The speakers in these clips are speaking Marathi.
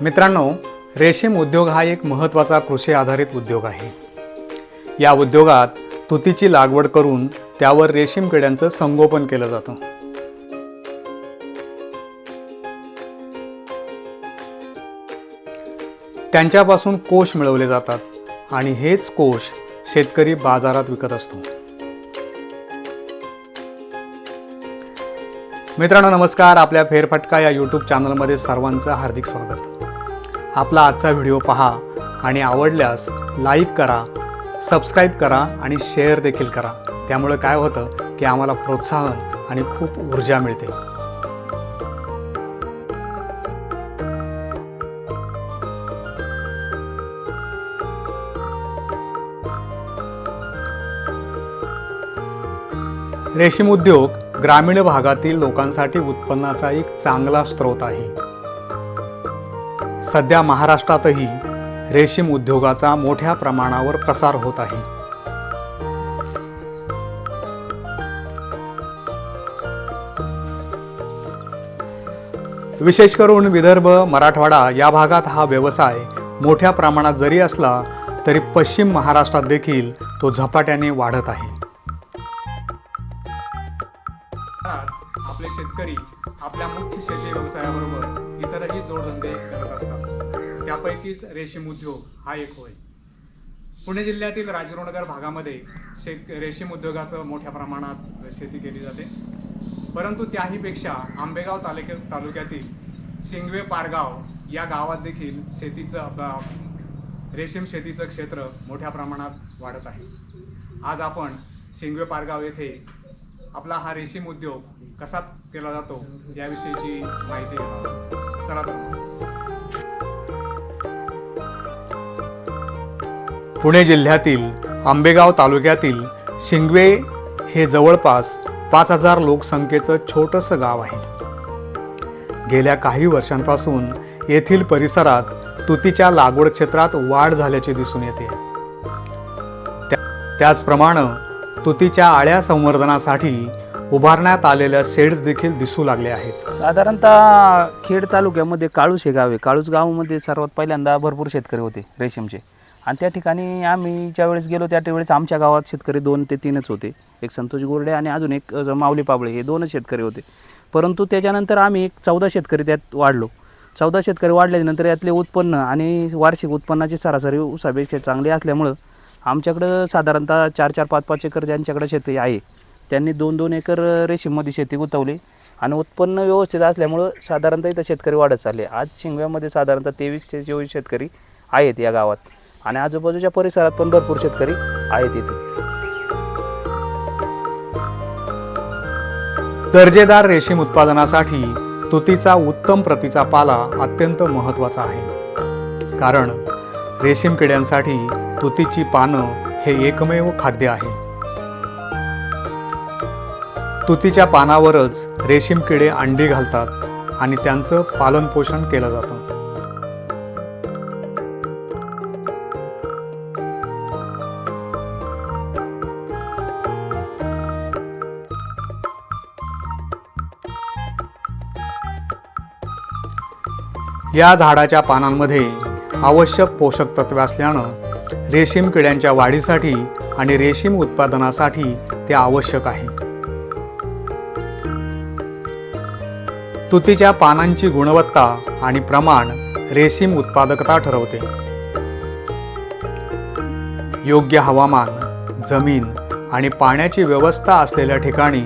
मित्रांनो रेशीम उद्योग हा एक महत्त्वाचा कृषी आधारित उद्योग आहे. या उद्योगात तुतीची लागवड करून त्यावर रेशीम किड्यांचं संगोपन केलं जातं. त्यांच्यापासून कोश मिळवले जातात आणि हेच कोश शेतकरी बाजारात विकत असतो. मित्रांनो नमस्कार. आपल्या फेरफटका या यूट्यूब चॅनलमध्ये सर्वांचं हार्दिक स्वागत. आपला आजचा व्हिडिओ पहा आणि आवडल्यास लाईक करा सबस्क्राईब करा आणि शेअर देखील करा. त्यामुळे काय होतं की आम्हाला प्रोत्साहन आणि खूप ऊर्जा मिळते. रेशीम उद्योग ग्रामीण भागातील लोकांसाठी उत्पन्नाचा एक चांगला स्रोत आहे. सध्या महाराष्ट्रातही रेशीम उद्योगाचा मोठ्या प्रमाणावर प्रसार होत आहे. विशेष करून विदर्भ मराठवाडा या भागात हा व्यवसाय मोठ्या प्रमाणात जरी असला तरी पश्चिम महाराष्ट्रात देखील तो झपाट्याने वाढत आहे. आपले शेतकरी आपल्या मुख्य शेती व्यवसायाबरोबर इतरही जोडधंदे यापैकीच त्यापैकीच रेशीम उद्योग हा एक होय. पुणे जिल्ह्यातील राजगुरुनगर भागामध्ये शेत रेशीम उद्योगाचं मोठ्या प्रमाणात शेती केली जाते. परंतु त्याहीपेक्षा आंबेगाव तालुक्या तालुक्यातील सिंगवे पारगाव या गावात देखील शेतीचं रेशीम शेतीचं क्षेत्र मोठ्या प्रमाणात वाढत आहे. आज आपण शिंगवे पारगाव येथे आपला हा रेशीम उद्योग कसा केला जातो याविषयीची माहिती चला तर पुणे जिल्ह्यातील आंबेगाव तालुक्यातील शिंगवे हे जवळपास पाच हजार लोकसंख्येचं छोटंसं गाव आहे. गेल्या काही वर्षांपासून येथील परिसरात तुतीच्या लागवड क्षेत्रात वाढ झाल्याचे दिसून येते. त्याचप्रमाणे तुतीच्या आळ्या संवर्धनासाठी उभारण्यात आलेल्या शेड्स देखील दिसू लागले आहेत. साधारणतः खेड तालुक्यामध्ये काळूस हे गाव आहे. काळूस गावामध्ये सर्वात पहिल्यांदा भरपूर शेतकरी होते रेशीमचे. आणि त्या ठिकाणी आम्ही ज्यावेळेस गेलो त्या वेळेस आमच्या गावात शेतकरी दोन ते तीनच होते. एक संतोष गोरडे आणि अजून एक माऊली पाबळे हे दोनच शेतकरी होते. परंतु त्याच्यानंतर आम्ही एक चौदा शेतकरी त्यात वाढलो. चौदा शेतकरी वाढल्यानंतर यातले उत्पन्न आणि वार्षिक उत्पन्नाची सरासरी उसापेक्षा चांगली असल्यामुळं आमच्याकडं साधारणतः चार चार पाच पाच एकर ज्यांच्याकडे शेती आहे त्यांनी दोन दोन एकर रेशीममध्ये शेती गुंतवली आणि उत्पन्न व्यवस्थित असल्यामुळं साधारणतः इथं शेतकरी वाढत चालले. आज शिंगव्यामध्ये साधारणतः तेवीस ते चोवीस शेतकरी आहेत या गावात. आणि आजूबाजूच्या परिसरात पण भरपूर शेतकरी आहेत इथे. दर्जेदार रेशीम उत्पादनासाठी तुतीचा उत्तम प्रतीचा पाला अत्यंत महत्त्वाचा आहे. कारण रेशीम किड्यांसाठी तुतीची पानं हे एकमेव खाद्य आहे. तुतीच्या पानावरच रेशीम किडे अंडी घालतात आणि त्यांचं पालनपोषण केलं जातं. या झाडाच्या पानांमध्ये आवश्यक पोषक तत्वे असल्यानं रेशीम किड्यांच्या वाढीसाठी आणि रेशीम उत्पादनासाठी ते आवश्यक आहे. तुतीच्या पानांची गुणवत्ता आणि प्रमाण रेशीम उत्पादकता ठरवते. योग्य हवामान जमीन आणि पाण्याची व्यवस्था असलेल्या ठिकाणी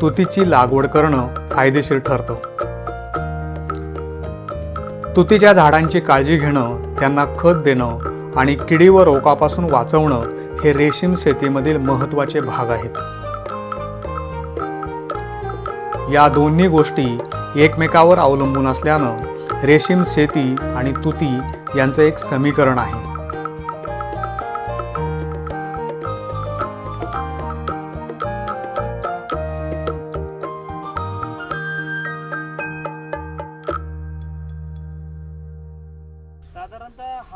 तुतीची लागवड करणं फायदेशीर ठरतं. तुतीच्या झाडांची काळजी घेणं त्यांना खत देणं आणि किडी व रोगापासून वाचवणं हे रेशीम शेतीमधील महत्त्वाचे भाग आहेत. या दोन्ही गोष्टी एकमेकावर अवलंबून असल्यानं रेशीम शेती आणि तुती यांचं एक समीकरण आहे.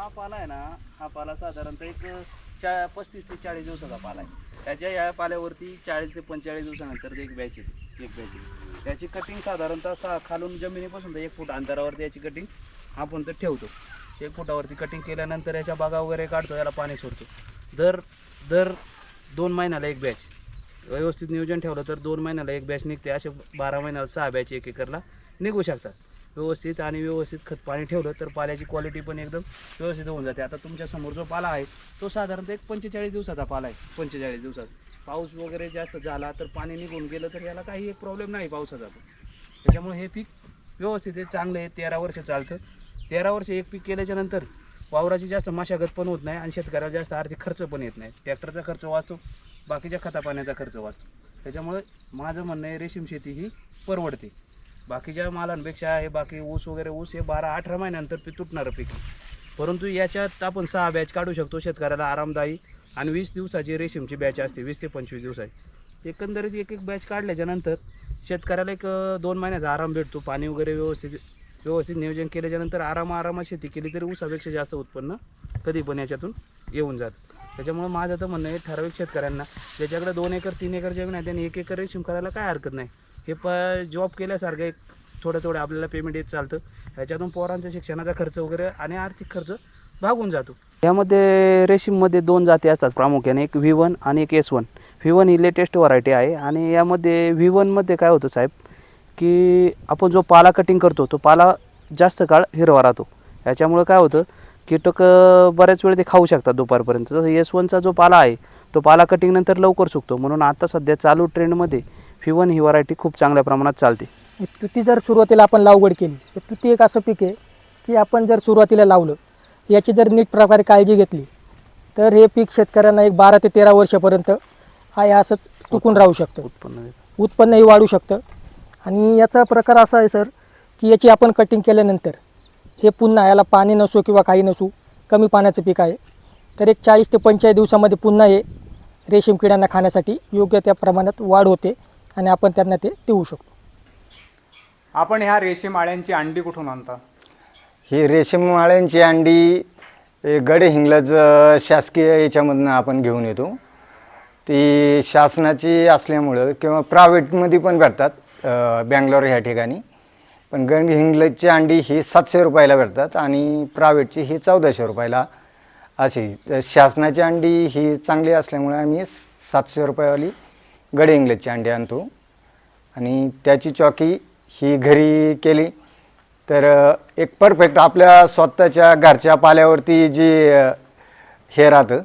हा पाला आहे ना हा पाला साधारणतः एक चा पस्तीस ते चाळीस दिवसाचा पाला आहे. त्याच्या या पाल्यावरती चाळीस ते पंचेचाळीस दिवसानंतर एक बॅच येते एक बॅच येते. त्याची कटिंग साधारणतः सा खालून जमिनीपासून तर एक फूट अंतरावरती याची कटिंग आपण तर ठेवतो. एक फुटावरती कटिंग केल्यानंतर याच्या बागा वगैरे काढतो याला पाणी सोडतो. दर दर दोन महिन्याला एक बॅच व्यवस्थित नियोजन ठेवलं तर दोन महिन्याला एक बॅच निघते. असे बारा महिन्याला सहा बॅच एक एकरला निघू शकतात. व्यवस्थित आणि व्यवस्थित खत पाणी ठेवलं तर पाल्याची क्वालिटी पण एकदम व्यवस्थित होऊन जाते. आता तुमच्यासमोर जो पाला आहे तो साधारणतः एक पंचेचाळीस दिवसाचा पाला आहे. पंचेचाळीस दिवसात. पाऊस वगैरे जास्त झाला तर पाणी निघून गेलं तर याला काही एक प्रॉब्लेम नाही पावसाचा. पण त्याच्यामुळे हे पीक व्यवस्थित आहे चांगलं आहे. तेरा वर्ष चालतं. तेरा वर्ष एक पीक केल्याच्यानंतर वावराची जास्त मशागत पण होत नाही आणि शेतकऱ्याला जास्त आर्थिक खर्च पण येत नाही. ट्रॅक्टरचा खर्च वाचतो बाकीच्या खतापाण्याचा खर्च वाचतो. त्याच्यामुळे माझं म्हणणं आहे रेशीम शेती ही परवडते. बाकीच्या मालांपेक्षा हे बाकी ऊस वगैरे ऊस हे बारा अठरा महिन्यानंतर पी तुटणारं पीक. परंतु याच्यात आपण सहा बॅच काढू शकतो शेतकऱ्याला आरामदायी आणि वीस दिवसाची रेशीमची बॅच असते वीस ते पंचवीस दिवसाची. एकंदरीत एक एक बॅच काढल्याच्यानंतर शेतकऱ्याला एक दोन महिन्याचा आराम भेटतो. पाणी वगैरे व्यवस्थित व्यवस्थित नियोजन केल्याच्यानंतर आराम आरामात शेती केली तरी ऊसापेक्षा जास्त उत्पन्न कधी पण याच्यातून येऊन जातं. त्याच्यामुळे माझं तर म्हणणं आहे ठराविक शेतकऱ्यांना ज्याच्याकडे दोन एकर तीन एकर जमीन आहे त्यांनी एक एकर रेशीम करायला काय हरकत नाही. हे प जॉब केल्यासारखं एक थोडं थोडं आपल्याला पेमेंट येत चालतं. ह्याच्यातून पोरांचा शिक्षणाचा खर्च वगैरे आणि आर्थिक खर्च भागून जातो. यामध्ये रेशीममध्ये दोन जाती असतात प्रामुख्याने एक व्ही वन आणि एक एस वन व्ही वन ही लेटेस्ट व्हरायटी आहे आणि यामध्ये व्ही वनमध्ये काय होतं साहेब की आपण जो पाला कटिंग करतो तो पाला जास्त काळ हिरवा राहतो. याच्यामुळं काय होतं कीटक बऱ्याच वेळ ते खाऊ शकतात दुपारपर्यंत. तसं एस वनचा जो पाला आहे तो पाला कटिंगनंतर लवकर सुकतो. म्हणून आता सध्या चालू ट्रेंडमध्ये व्ही वन ही व्हरायटी खूप चांगल्या प्रमाणात चालते. तुती जर सुरुवातीला आपण लागवड केली तर तुती एक असं पीक आहे की आपण जर सुरुवातीला लावलं याची जर नीट प्रकारे काळजी घेतली तर हे पीक शेतकऱ्यांना एक बारा ते तेरा वर्षापर्यंत आहे असंच टिकून राहू शकतं. उत्पन्न. उत्पन्नही वाढू शकतं. आणि याचा प्रकार असा आहे सर की याची आपण कटिंग केल्यानंतर हे पुन्हा याला पाणी नसो किंवा काही नसो कमी पाण्याचं पीक आहे. तर एक चाळीस ते पंचेचाळीस दिवसामध्ये पुन्हा हे रेशीम किड्यांना खाण्यासाठी योग्य त्या प्रमाणात वाढ होते. आणि आपण त्यांना ते देऊ शकतो. आपण ह्या रेशीम आळ्यांची अंडी कुठून आणता? ही रेशीम माळ्यांची अंडी हे गडे हिंगलज शासकीय याच्यामधनं आपण घेऊन येतो. ती शासनाची असल्यामुळं किंवा प्रायव्हेटमध्ये पण भेटतात बँगलोर ह्या ठिकाणी. पण गड हिंगलजची अंडी ही सातशे रुपयाला भेटतात आणि प्रायव्हेटची ही चौदाशे रुपयाला अशी. तर शासनाची अंडी ही चांगली असल्यामुळे आम्ही सातशे रुपयावाली गडे हिंगलजची अंडी आणतो. आणि त्याची चॉकी ही घरी केली. तर एक परफेक्ट आपल्या स्वतःच्या घरच्या पाल्यावरती जी हे राहतं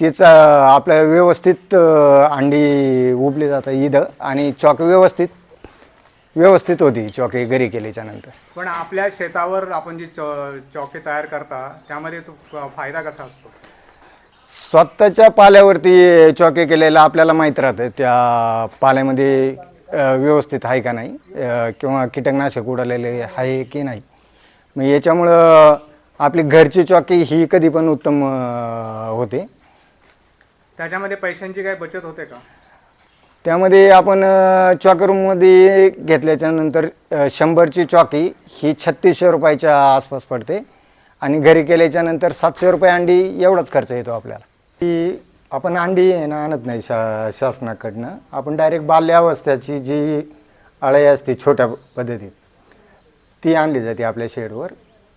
तीच आपल्या व्यवस्थित अंडी उबली जातं इथं. आणि चॉक व्यवस्थित व्यवस्थित होती. चॉकी घरी केल्याच्यानंतर. पण आपल्या शेतावर आपण जी चॉ चॉके तयार करता त्यामध्ये तो फायदा कसा असतो? स्वतःच्या पाल्यावरती चॉके केलेलं आपल्याला माहीत राहतं. त्या पाल्यामध्ये व्यवस्थित आहे का नाही? किंवा कीटकनाशक उडालेले आहे की नाही? मग याच्यामुळं आपली घरची चॉकी ही कधी पण उत्तम होते. त्याच्यामध्ये पैशांची काही बचत होते का? त्यामध्ये आपण चॉकी रूममध्ये घेतल्याच्या नंतर शंभरची चॉकी ही छत्तीसशे रुपयाच्या आसपास पडते. आणि घरी केल्याच्यानंतर सातशे रुपये अंडी एवढाच खर्च येतो आपल्याला. ती आपण अंडी आहे ना आणत नाही शा शासनाकडनं. आपण डायरेक्ट बाल्यावस्थेची जी अळई असते छोट्या पद्धतीत ती आणली जाते आपल्या शेडवर.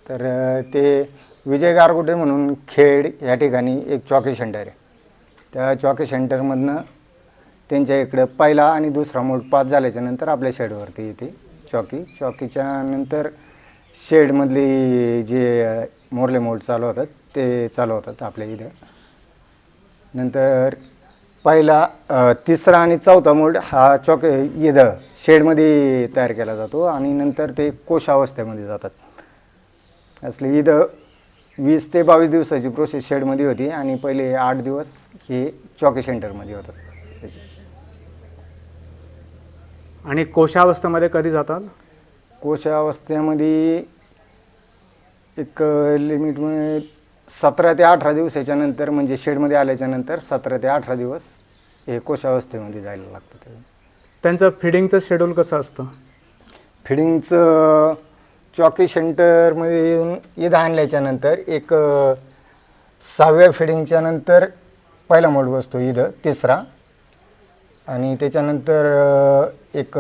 तर ते विजय गारगोटे म्हणून खेड या ठिकाणी एक चॉकी सेंटर आहे. त्या चॉकी सेंटरमधनं त्यांच्या इकडं पहिला आणि दुसरा मोड पास झाल्याच्यानंतर आपल्या शेडवरती येते चॉकी. चॉकीच्या नंतर शेडमधली जे मोरले मोड चालू होतात ते चालू होतात आपल्या इथं. नंतर पहिला तिसरा आणि चौथा मोड हा चॉक इथं शेडमध्ये तयार केला जातो आणि नंतर ते कोशावस्थेमध्ये जातात. असले इथं वीस ते बावीस दिवसाची प्रोसेस शेडमध्ये होती आणि पहिले आठ दिवस हे चॉकी सेंटरमध्ये होतात. त्याचे. आणि कोशावस्थेमध्ये कधी जातात? कोशावस्थेमध्ये एक लिमिट सतरा ते अठरा दिवसाच्या नंतर म्हणजे शेडमध्ये आल्याच्यानंतर सतरा ते अठरा दिवस हे कोशावस्थेमध्ये जायला लागतं ते. त्यांचं फिडिंगचं शेड्यूल कसं असतं? फिडिंगचं चॉकी सेंटरमध्ये येऊन इथं आणल्याच्या नंतर एक सहाव्या फिडिंगच्या नंतर पहिला मोड बसतो इथं तिसरा. आणि त्याच्यानंतर एक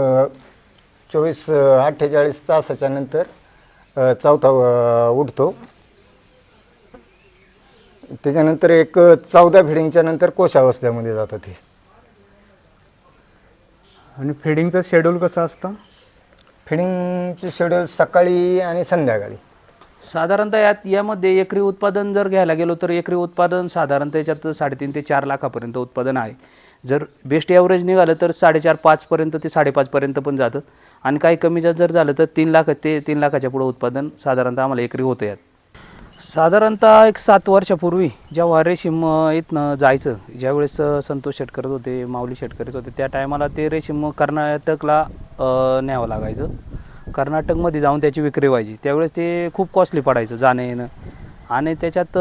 चोवीस अठ्ठेचाळीस तासाच्या नंतर चौथा उठतो. त्याच्यानंतर एक चौदा फिडिंगच्या नंतर कोशावस्थेमध्ये जातं ते. आणि फिडिंगचं शेड्यूल कसं असतं? फिडिंगचे शेड्यूल सकाळी आणि संध्याकाळी. साधारणतः यात यामध्ये एकरी उत्पादन जर घ्यायला गेलो तर एकरी उत्पादन साधारणतः याच्यात साडेतीन ते चार लाखापर्यंत उत्पादन आहे. जर बेस्ट ॲव्हरेज निघालं तर साडेचार पाचपर्यंत ते साडेपाचपर्यंत पण जातं. आणि काही कमी जास्त जर झालं तर तीन लाख ते तीन लाखाच्या पुढं उत्पादन साधारणतः आम्हाला एकरी होतं यात. साधारणतः एक सात वर्षापूर्वी जेव्हा रेशीम इथनं जायचं ज्यावेळेस संतोष शेट करत होते माऊली शेटकरीच होते त्या टायमाला ते रेशीम कर्नाटकला न्यावं लागायचं. कर्नाटकमध्ये जाऊन त्याची विक्री व्हायची. त्यावेळेस ते खूप कॉस्टली पडायचं जाणं येणं आणि त्याच्यात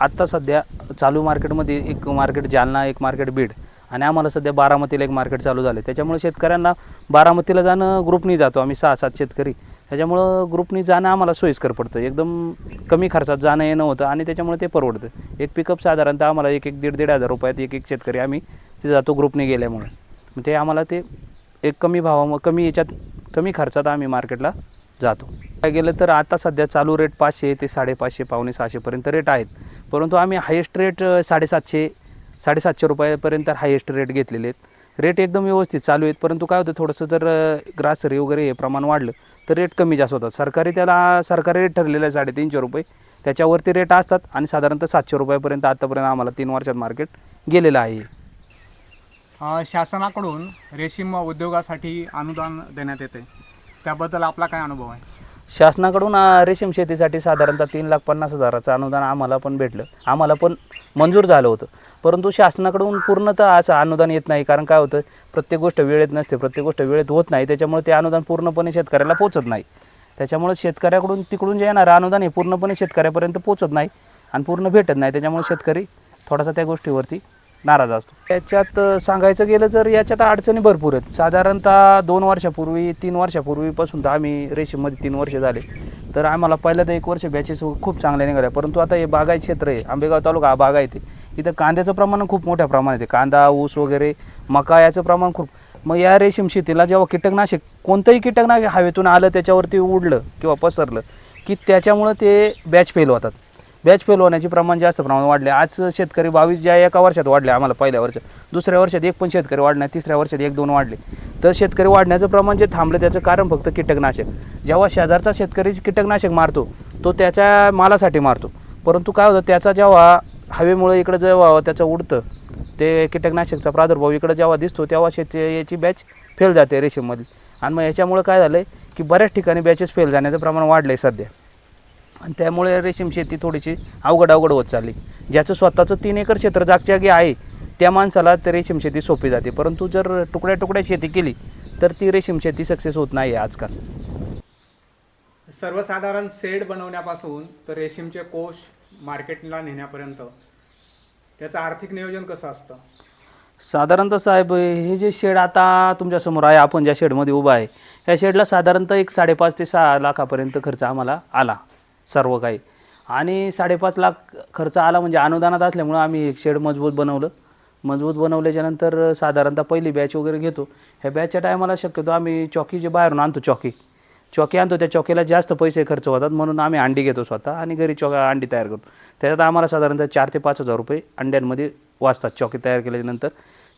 आत्ता सध्या चालू मार्केटमध्ये एक मार्केट जालना एक मार्केट बीड आणि आम्हाला सध्या बारामतीला एक मार्केट चालू झालं त्याच्यामुळे शेतकऱ्यांना बारामतीला जाणं ग्रुपनी जातो आम्ही सहा सात शेतकरी. त्याच्यामुळं ग्रुपनी जाणं आम्हाला सोयीस्कर पडतं. एकदम कमी खर्चात जाणं येणं होतं आणि त्याच्यामुळे ते परवडतं. एक पिकअप साधारणतः आम्हाला एक एक दीड दीड हजार रुपयात एक एक शेतकरी आम्ही ते जातो ग्रुपने गेल्यामुळे. मग ते आम्हाला ते एक कमी भावा कमी याच्यात कमी खर्चात आम्ही मार्केटला जातो. काय गेलं तर आता सध्या चालू रेट पाचशे ते साडेपाचशे पावणे सहाशेपर्यंत रेट आहेत. परंतु आम्ही हायेस्ट रेट साडेसातशे साडेसातशे रुपयापर्यंत हायेस्ट रेट घेतलेले आहेत. रेट एकदम व्यवस्थित चालू आहेत. परंतु काय होतं थोडंसं जर ग्रासरी वगैरे हे प्रमाण वाढलं तर रेट कमी जास्त होतात. सरकारी त्याला सरकारी रेट ठरलेला आहे साडेतीनशे रुपये. त्याच्यावरती रेट असतात आणि साधारणतः सातशे रुपयापर्यंत आतापर्यंत आम्हाला तीन वर्षात मार्केट गेलेलं आहे. शासनाकडून रेशीम उद्योगासाठी अनुदान देण्यात येते. त्याबद्दल आपला काय अनुभव आहे? शासनाकडून अं, रेशीम शेतीसाठी साधारणतः तीन लाख पन्नास हजाराचं अनुदान आम्हाला पण भेटलं. आम्हाला पण मंजूर झालं होतं. परंतु शासनाकडून पूर्णतः असं अनुदान येत नाही. कारण काय होतं? प्रत्येक गोष्ट वेळेत नसते. प्रत्येक गोष्ट वेळेत होत नाही. त्याच्यामुळे ते अनुदान पूर्णपणे शेतकऱ्याला पोचत नाही. त्याच्यामुळे शेतकऱ्याकडून तिकडून जे येणारं अनुदान हे पूर्णपणे शेतकऱ्यापर्यंत पोचत नाही आणि पूर्ण भेटत नाही. त्याच्यामुळे शेतकरी थोडासा त्या गोष्टीवरती नाराज असतो. त्याच्यात सांगायचं गेलं तर याच्यात अडचणी भरपूर आहेत. साधारणतः दोन वर्षापूर्वी तीन वर्षापूर्वीपासून तर आम्ही रेशीममध्ये तीन वर्ष झाले. तर आम्हाला पहिल्या तर एक वर्ष बॅचेस खूप चांगल्या निघाल्या. परंतु आता हे बागायत क्षेत्र आहे. आंबेगाव तालुका हा बागायत इथं कांद्याचं प्रमाण खूप मोठ्या प्रमाणात आहे. कांदा ऊस वगैरे मका याचं प्रमाण खूप. मग या रेशीम शेतीला जेव्हा कीटकनाशक कोणतंही कीटकनाशक हवेतून आलं त्याच्यावरती उडलं किंवा पसरलं की त्याच्यामुळं ते बॅच फेल होतात. बॅच फेल होण्याचे प्रमाण जास्त प्रमाणात वाढले. आज शेतकरी बावीस ज्या एका वर्षात वाढले आम्हाला पहिल्या वर्षात दुसऱ्या वर्षात एक पण शेतकरी वाढणार तिसऱ्या वर्षात एक दोन वाढले. तर शेतकरी वाढण्याचं प्रमाण जे थांबलं त्याचं कारण फक्त कीटकनाशक. जेव्हा शेजारचा शेतकरी कीटकनाशक मारतो तो त्याच्या मालासाठी मारतो. परंतु काय होतं त्याचा जेव्हा हवेमुळे इकडं जेव्हा त्याचं उडतं ते कीटकनाशकचा प्रादुर्भाव इकडं जेव्हा दिसतो तेव्हा शेती याची बॅच फेल जाते रेशीममधली. आणि मग याच्यामुळे काय झालं आहे की बऱ्याच ठिकाणी बॅचेस फेल जाण्याचं प्रमाण वाढलं आहे सध्या. आणि त्यामुळे रेशीम शेती थोडीशी अवघड अवघड होत चालली. ज्याचं स्वतःचं तीन एकर क्षेत्र जागजागी आहे त्या माणसाला ते रेशीम शेती सोपी जाते. परंतु जर तुकड्या तुकड्या शेती केली तर ती रेशीम शेती सक्सेस होत नाही आहे आजकाल. सर्वसाधारण शेड बनवण्यापासून तर रेशीमचे कोष मार्केटला नेण्यापर्यंत त्याचं आर्थिक नियोजन कसं असतं? साधारणतः साहेब हे जे शेड आता तुमच्यासमोर आहे आपण ज्या शेडमध्ये उभा आहे ह्या शेडला साधारणतः एक साडेपाच ते सहा लाखापर्यंत खर्च आम्हाला आला. सर्व काही. आणि साडेपाच लाख खर्च आला म्हणजे अनुदानात असल्यामुळं आम्ही एक शेड मजबूत बनवलं. मजबूत बनवल्याच्यानंतर साधारणतः पहिली बॅच वगैरे घेतो. ह्या बॅचच्या टायमाला शक्यतो आम्ही चॉकी जे बाहेरून आणतो चॉकी चॉकी आणतो त्या चॉकीला जास्त पैसे खर्च होतात म्हणून आम्ही अंडी घेतो स्वतः आणि घरी चॉ अंडी तयार करतो. त्याच्यात आम्हाला साधारणतः चार ते पाच हजार रुपये अंड्यांमध्ये वाचतात चॉकी तयार केल्यानंतर.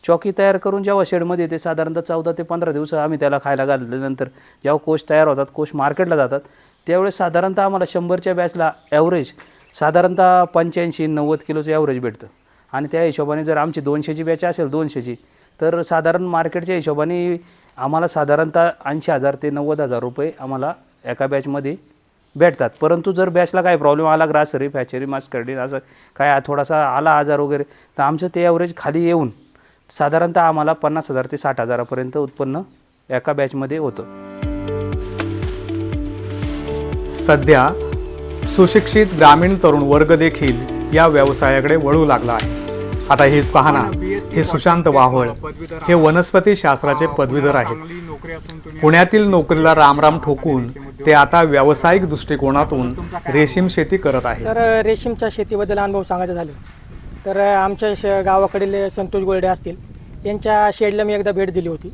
चॉकी तयार करून जेव्हा शेडमध्ये येते साधारणतः चौदा ते पंधरा दिवस आम्ही त्याला खायला घातल्यानंतर जेव्हा कोश तयार होतात कोश मार्केटला जातात त्यावेळेस साधारणतः आम्हाला शंभरच्या बॅचला ॲव्हरेज साधारणतः पंच्याऐंशी नव्वद किलोचं ॲव्हरेज भेटतं. आणि त्या हिशोबाने जर आमची दोनशेची बॅच असेल दोनशेची तर साधारण मार्केटच्या हिशोबाने आम्हाला साधारणतः ऐंशी हजार ते नव्वद हजार रुपये आम्हाला एका बॅचमध्ये भेटतात. परंतु जर बॅचला काही प्रॉब्लेम आला ग्रासरी फॅचरी मास्कर्डी असं काय थोडासा आला आजार वगैरे तर आमचं ते ॲव्हरेज खाली येऊन साधारणतः आम्हाला पन्नास हजार ते साठ हजारापर्यंत उत्पन्न एका बॅचमध्ये होतं. सध्या सुशिक्षित ग्रामीण तरुण वर्ग देखील या व्यवसायाकडे वळू लागला आहे. आता हेच पहा ना हे सुशांत वाहळ हे वनस्पती शास्त्राचे पदवीधर आहेत. पुण्यातील नोकरीला रामराम ठोकून ते आता व्यावसायिक दृष्टिकोनातून रेशीम शेती करत आहेत. सर रेशीमच्या शेतीबद्दल अनुभव सांगायचं झालं तर आमच्या श गावाकडील संतोष गोल्डे असतील यांच्या शेडला मी एकदा भेट दिली होती.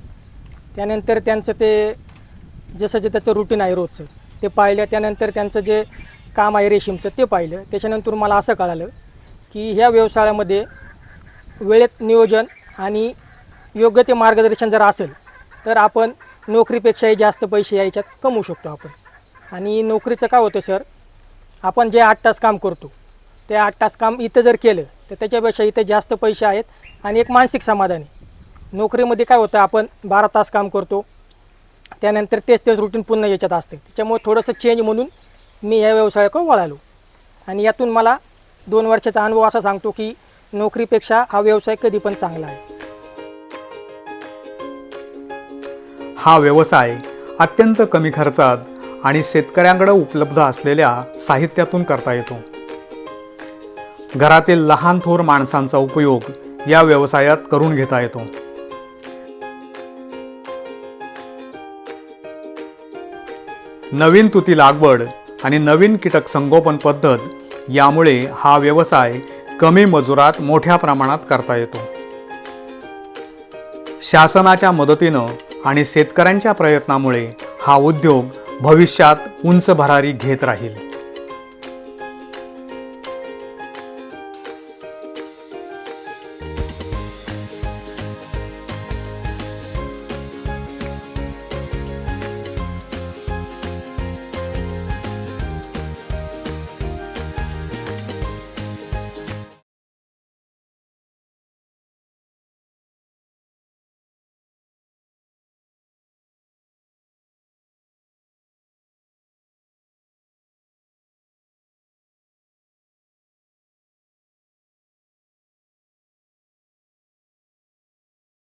त्यानंतर त्यांचं ते जसं जे त्याचं रुटीन आहे रोजचं ते पाहिलं त्यानंतर त्यांचं जे काम आहे रेशीमचं ते पाहिलं. त्याच्यानंतर मला असं कळालं की ह्या व्यवसायामध्ये वेळेत नियोजन आणि योग्य ते मार्गदर्शन जर असेल तर आपण नोकरीपेक्षाही जास्त पैसे याच्यात कमवू शकतो आपण. आणि नोकरीचं काय होतं सर? आपण जे आठ तास काम करतो ते आठ तास काम इथं जर केलं तर त्याच्यापेक्षा इथं जास्त पैसे आहेत आणि एक मानसिक समाधान आहे. नोकरीमध्ये काय होतं आपण बारा तास काम करतो त्यानंतर तेच तेच रुटीन पुन्हा याच्यात असते. त्याच्यामुळे थोडंसं चेंज म्हणून मी या व्यवसायाकडे वळालो. आणि यातून मला दोन वर्षाचा अनुभव असा सांगतो की नोकरीपेक्षा हा व्यवसाय कधी पण चांगला आहे. हा व्यवसाय अत्यंत कमी खर्चात आणि शेतकऱ्यांकडे उपलब्ध असलेल्या साहित्यातून करता येतो. घरातील लहान थोर माणसांचा उपयोग या व्यवसायात करून घेता येतो. नवीन तुती लागवड आणि नवीन कीटक संगोपन पद्धत यामुळे हा व्यवसाय कमी मजुरात मोठ्या प्रमाणात करता येतो. शासनाच्या मदतीनं आणि शेतकऱ्यांच्या प्रयत्नामुळे हा उद्योग भविष्यात उंच भरारी घेत राहील.